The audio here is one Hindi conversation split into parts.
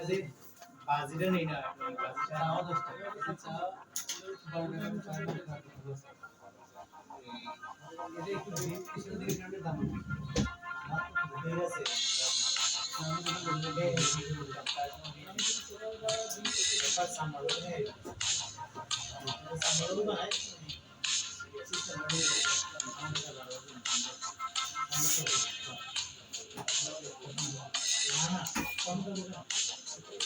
म्हणजे बाजरी तो नाही ना बाजरीचा आवाज़ असतो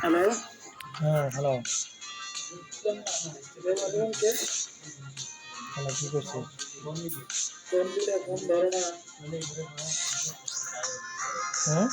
হ্যালো হ্যাঁ হ্যালো হ্যালো কি করছিস ফোন দিলে ফোন ধরে না হ্যাঁ